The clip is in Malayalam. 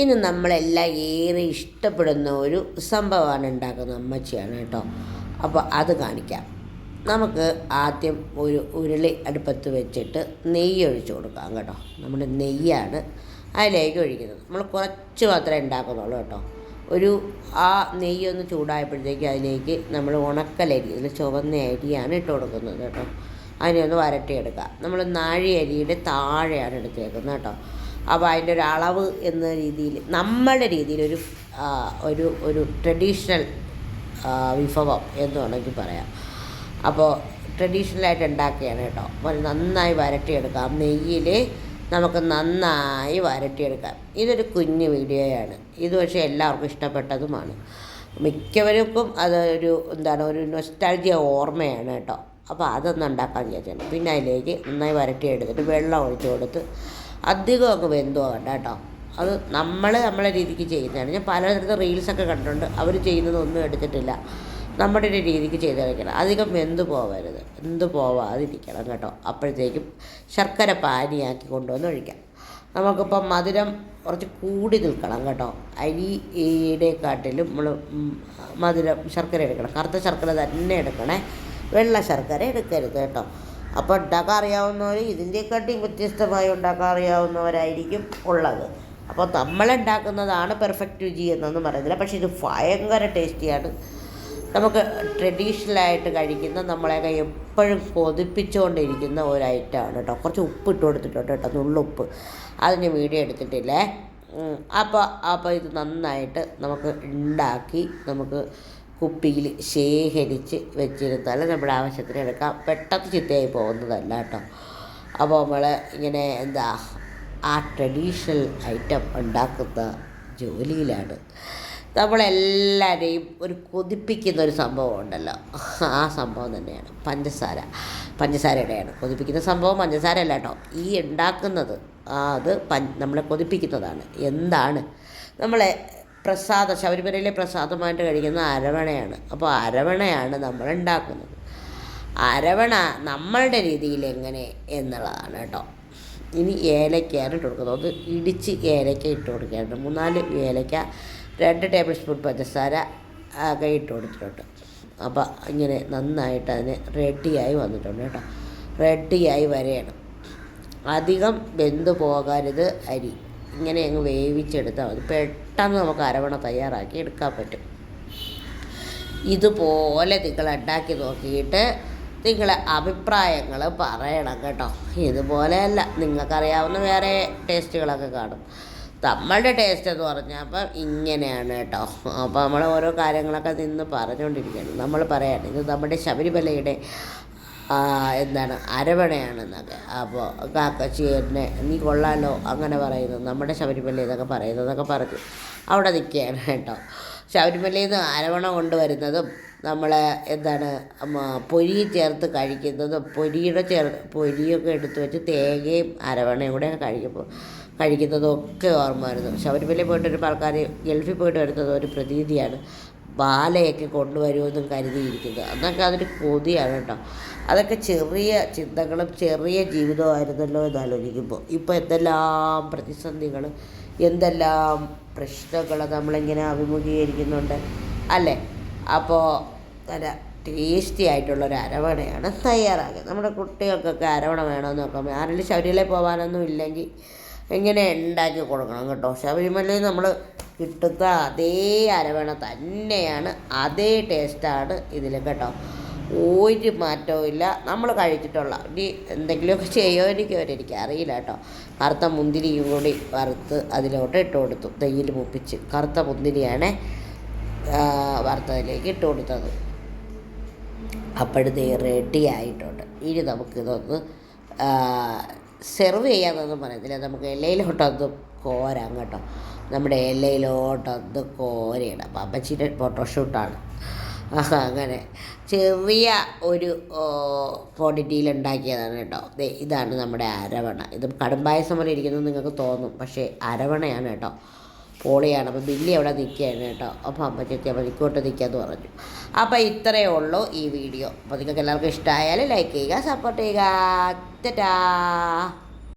ഇന്ന് നമ്മളെല്ലാം ഏറെ ഇഷ്ടപ്പെടുന്ന ഒരു സംഭവമാണ് ഉണ്ടാക്കുന്നത് അമ്മച്ചിയാണ് കേട്ടോ. അപ്പോൾ അത് കാണിക്കാം. നമുക്ക് ആദ്യം ഒരു ഉരുളി അടുപ്പത്ത് വെച്ചിട്ട് നെയ്യ് ഒഴിച്ചു കൊടുക്കാം കേട്ടോ. നമ്മുടെ നെയ്യാണ് അതിലേക്ക് ഒഴിക്കുന്നത്. നമ്മൾ കുറച്ച് മാത്രമേ ഉണ്ടാക്കുന്നുള്ളൂ കേട്ടോ. ഒരു ആ നെയ്യൊന്ന് ചൂടായപ്പോഴത്തേക്ക് അതിലേക്ക് നമ്മൾ ഉണക്കലരി ഇതിൽ ചുവന്ന അരിയാണ് ഇട്ട് കൊടുക്കുന്നത് കേട്ടോ. അതിനെ ഒന്ന് വരട്ടിയെടുക്കുക നമ്മൾ നാഴി അരിയുടെ താഴെയാണ് എടുത്തേക്കുന്നത് കേട്ടോ. അപ്പോൾ അതിന്റെ ഒരു അളവ് എന്ന രീതിയിൽ നമ്മുടെ രീതിയിൽ ഒരു ഒരു ഒരു ട്രഡീഷണൽ വിഭവം എന്ന് വേണമെങ്കിൽ പറയാം. അപ്പോൾ ട്രഡീഷണലായിട്ട് ഉണ്ടാക്കുകയാണ് കേട്ടോ. അപ്പോൾ നന്നായി വരട്ടിയെടുക്കാം. നെയ്യിൽ നമുക്ക് നന്നായി വരട്ടിയെടുക്കാം. ഇതൊരു കുഞ്ഞു വീഡിയോയാണ് ഇത് പക്ഷേ എല്ലാവർക്കും ഇഷ്ടപ്പെട്ടതുമാണ്. മിക്കവർക്കും അതൊരു എന്താണ് ഒരു നൊസ്റ്റാൾജിയ ഓർമ്മയാണ് കേട്ടോ. അപ്പോൾ അതൊന്നും ഉണ്ടാക്കാൻ വിചാരിച്ചാണ് പിന്നെ അതിലേക്ക് നന്നായി വരട്ടിയെടുത്തിട്ട് വെള്ളം ഒഴിച്ചു കൊടുത്ത് അധികം അങ്ങ് വെന്തു കേട്ടോ. അത് നമ്മൾ നമ്മളെ രീതിക്ക് ചെയ്യുന്നതാണ്. ഞാൻ പലതരത്തിൽ റീൽസൊക്കെ കണ്ടിട്ടുണ്ട്. അവർ ചെയ്യുന്നതൊന്നും എടുത്തിട്ടില്ല. നമ്മുടെ ഒരു രീതിക്ക് ചെയ്ത് കളിക്കണം അധികം വെന്ത് പോവരുത്. എന്ത് പോവാതിരിക്കണം കേട്ടോ. അപ്പോഴത്തേക്കും ശർക്കര പാനിയാക്കി കൊണ്ടുവന്ന് ഒഴിക്കാം. നമുക്കിപ്പം മധുരം കുറച്ച് കൂടി നിൽക്കണം കേട്ടോ. അരിയുടെക്കാട്ടിലും നമ്മൾ മധുരം ശർക്കര എടുക്കണം. കറുത്ത ശർക്കര തന്നെ എടുക്കണേ. വെള്ള ശർക്കര എടുക്കരുത് കേട്ടോ. അപ്പോൾ ഉണ്ടാക്കാൻ അറിയാവുന്നവർ ഇതിന്റെക്കാട്ടിയും വ്യത്യസ്തമായി ഉണ്ടാക്കാൻ അറിയാവുന്നവരായിരിക്കും ഉള്ളത്. അപ്പോൾ നമ്മളുണ്ടാക്കുന്നതാണ് പെർഫെക്റ്റ് രുചി എന്നൊന്നും പറയുന്നില്ല. പക്ഷേ ഇത് ഭയങ്കര ടേസ്റ്റിയാണ്. നമുക്ക് ട്രഡീഷണലായിട്ട് കഴിക്കുന്ന നമ്മളെയൊക്കെ എപ്പോഴും കൊതിപ്പിച്ചുകൊണ്ടിരിക്കുന്ന ഒരു ഐറ്റമാണ് കേട്ടോ കുറച്ച് ഉപ്പ് ഇട്ട് കൊടുത്തിട്ടുണ്ട് കേട്ടോ നുള്ളുപ്പ് അതിന് വീഡിയോ എടുത്തിട്ടില്ലേ. അപ്പോൾ അപ്പോൾ ഇത് നന്നായിട്ട് നമുക്ക് ഉണ്ടാക്കി നമുക്ക് കുപ്പിയിൽ ശേഖരിച്ച് വെച്ചിരുന്നാൽ നമ്മുടെ ആവശ്യത്തിന് എടുക്കാം. പെട്ടെന്ന് ചിത്തയായി പോകുന്നതല്ല കേട്ടോ. അപ്പോൾ നമ്മൾ ഇങ്ങനെ എന്താ ആ ട്രഡീഷണൽ ഐറ്റം ഉണ്ടാക്കുന്ന ജോലിയിലാണ്. നമ്മളെല്ലാവരെയും ഒരു കൊതിപ്പിക്കുന്ന ഒരു സംഭവം ഉണ്ടല്ലോ. ആ സംഭവം തന്നെയാണ്. പഞ്ചസാര. പഞ്ചസാരയുടെയാണ്. കൊതിപ്പിക്കുന്ന സംഭവം പഞ്ചസാര അല്ല കേട്ടോ. ഈ ഉണ്ടാക്കുന്നത് അത് നമ്മളെ കൊതിപ്പിക്കുന്നതാണ്. എന്താണ്? നമ്മളെ പ്രസാദം ശബരിമലയിലെ പ്രസാദമായിട്ട് കഴിക്കുന്ന അരവണയാണ്. അപ്പോൾ അരവണയാണ് നമ്മൾ ഉണ്ടാക്കുന്നത് അരവണ നമ്മളുടെ രീതിയിൽ എങ്ങനെ എന്നുള്ളതാണ് കേട്ടോ. ഇനി ഏലക്കയാണ് ഇട്ട് കൊടുക്കുന്നത്. ഒന്ന് ഇടിച്ച് ഏലക്ക ഇട്ട് കൊടുക്കുകയാണ് മൂന്നാൽ ഏലക്ക രണ്ട് ടേബിൾ സ്പൂൺ പഞ്ചസാര ഒക്കെ ഇട്ട് കൊടുത്തിട്ടുണ്ട് അപ്പോൾ ഇങ്ങനെ നന്നായിട്ട് അതിന് റെഡിയായി വന്നിട്ടുണ്ട് കേട്ടോ. റെഡിയായി വരെയാണ്. അധികം വെന്ത് പോകരുത് അരി. ഇങ്ങനെ അങ്ങ് വേവിച്ചെടുത്താൽ മതി. പെട്ടെന്ന് നമുക്ക് അരവണ തയ്യാറാക്കി എടുക്കാൻ പറ്റും. ഇതുപോലെ നിങ്ങൾ ഉണ്ടാക്കി നോക്കിയിട്ട് നിങ്ങളെ അഭിപ്രായങ്ങൾ പറയണം കേട്ടോ. ഇതുപോലെയല്ല. നിങ്ങൾക്കറിയാവുന്ന വേറെ ടേസ്റ്റുകളൊക്കെ കാണും. നമ്മളുടെ ടേസ്റ്റ് എന്ന് പറഞ്ഞാൽ അപ്പം ഇങ്ങനെയാണ് കേട്ടോ. അപ്പോൾ നമ്മൾ ഓരോ കാര്യങ്ങളൊക്കെ നിന്ന് പറഞ്ഞുകൊണ്ടിരിക്കുകയാണ്. നമ്മൾ പറയാണ് ഇത് നമ്മുടെ ശബരിമലയുടെ എന്താണ് അരവണയാണെന്നൊക്കെ. അപ്പോൾ കാക്കച്ചി എന്നെ നീ കൊള്ളാലോ അങ്ങനെ പറയുന്നു. നമ്മുടെ ശബരിമല എന്നൊക്കെ പറയുന്നതൊക്കെ പറഞ്ഞു. അവിടെ നിൽക്കുകയാണ് കേട്ടോ. ശബരിമലയിൽ നിന്ന് അരവണ കൊണ്ടുവരുന്നതും നമ്മൾ എന്താണ് പൊരി ചേർത്ത് കഴിക്കുന്നതും പൊരിയുടെ ചേർ പൊരിയൊക്കെ എടുത്ത് വെച്ച് തേങ്ങയും അരവണയും കൂടെ കഴിക്കുമ്പോൾ കഴിക്കുന്നതും ഒക്കെ ഓർമ്മ വരുന്നു. ശബരിമലയിൽ പോയിട്ട് ഒരു ആൾക്കാർ ഗൾഫിൽ പോയിട്ട് വരുന്നത് ഒരു പ്രതീതിയാണ്. ബാലയൊക്കെ കൊണ്ടുവരുമെന്നും കരുതിയിരിക്കുന്നത് അന്നൊക്കെ അതൊരു കൊതിയാണ് കേട്ടോ. അതൊക്കെ ചെറിയ ചിന്തകളും ചെറിയ ജീവിതമായിരുന്നല്ലോ എന്ന് ആലോചിക്കുമ്പോൾ ഇപ്പോൾ എന്തെല്ലാം പ്രതിസന്ധികൾ എന്തെല്ലാം പ്രശ്നങ്ങൾ നമ്മളിങ്ങനെ അഭിമുഖീകരിക്കുന്നുണ്ട്. അല്ലേ? അപ്പോൾ നല്ല ടേസ്റ്റി ആയിട്ടുള്ളൊരു അരവണയാണ് തയ്യാറാക്കുക. നമ്മുടെ കുട്ടികൾക്കൊക്കെ അരവണ വേണമെന്ന് നോക്കാം. ആരെങ്കിലും ശബരിമലയിൽ പോകാനൊന്നും ഇല്ലെങ്കിൽ ഇങ്ങനെ ഉണ്ടാക്കി കൊടുക്കണം കേട്ടോ. ശബരിമലയിൽ നമ്മൾ കിട്ടുന്ന അതേ അരവണ തന്നെയാണ്. അതേ ടേസ്റ്റാണ് ഇതിൽ കേട്ടോ. ഒരു മാറ്റവും ഇല്ല. നമ്മൾ കഴിച്ചിട്ടുള്ള. ഇനി എന്തെങ്കിലുമൊക്കെ ചെയ്യുമായിരിക്കും അവരെനിക്ക് അറിയില്ല കേട്ടോ. കറുത്ത മുന്തിരിയും കൂടി വറുത്ത് അതിലോട്ട് ഇട്ട് കൊടുത്തു. നെയ്യിൽ മുപ്പിച്ച് കറുത്ത മുന്തിരിയാണ് വറുത്തതിലേക്ക് ഇട്ട് കൊടുത്തത്. അപ്പോഴത്തേ റെഡി ആയിട്ടുണ്ട്. ഇനി നമുക്കിതൊന്ന് സെർവ് ചെയ്യാമെന്നൊന്നും പറയത്തില്ല. നമുക്ക് ഇലയിലോട്ടൊന്ന് കോരാം കേട്ടോ. നമ്മുടെ ഇലയിലോട്ടൊന്ന് കോരയാണ് അപ്പം അമ്മച്ചിയുടെ ഫോട്ടോഷൂട്ടാണ്. അങ്ങനെ. ചെറിയ ഒരു ക്വാണ്ടിറ്റിയിൽ ഉണ്ടാക്കിയതാണ് കേട്ടോ. ഇതാണ് നമ്മുടെ അരവണ. ഇത് കടുംപായസം പോലെ ഇരിക്കുന്നത് നിങ്ങൾക്ക് തോന്നും പക്ഷേ അരവണയാണ് കേട്ടോ. പോളിയാണ്. അപ്പോൾ ബില്ലി അവിടെ നിൽക്കുകയാണ് കേട്ടോ. അപ്പോൾ അമ്മ ചേച്ചി അപ്പോൾ നിൽക്കോട്ട് നിൽക്കാമെന്ന് പറഞ്ഞു. അപ്പോൾ ഇത്രയേ ഉള്ളൂ ഈ വീഡിയോ. അപ്പോൾ നിങ്ങൾക്ക് എല്ലാവർക്കും ഇഷ്ടമായാൽ ലൈക്ക് ചെയ്യുക സപ്പോർട്ട് ചെയ്യുക. ടാ